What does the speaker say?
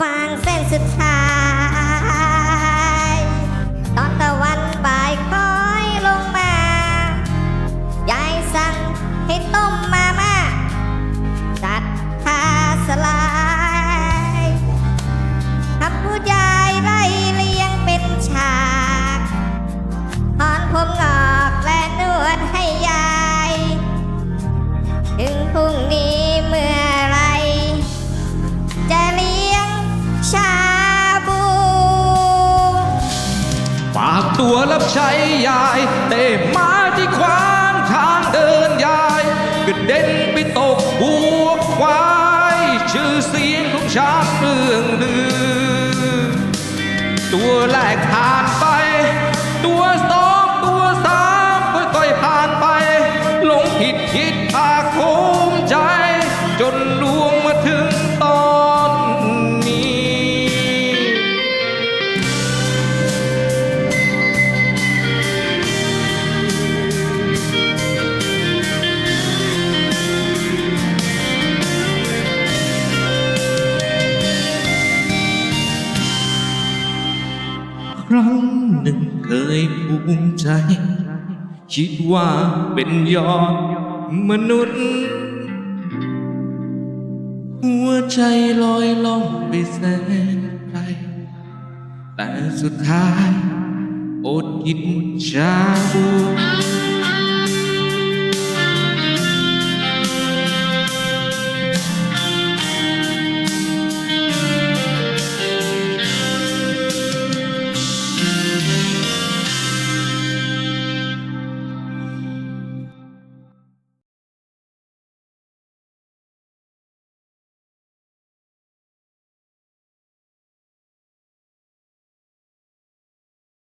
ฟางเส้นสุดท้าย ตัวรับใช้ยายเต้มาที่ขวางทางเดินยายกระเด็นไปตกบัวควายชื่อเสียงของชาติเรื่องลือ ตัวแรกผ่านไป ตัวสองตัวสามค่อยๆผ่านไปหลงผิดคิดภาโค ครั้งหนึ่งเคยภูมิใจ คิดว่าเป็นยอดมนุษย์ หัวใจลอยล่องไปแสนไกลแต่สุดท้ายอดกินชาบู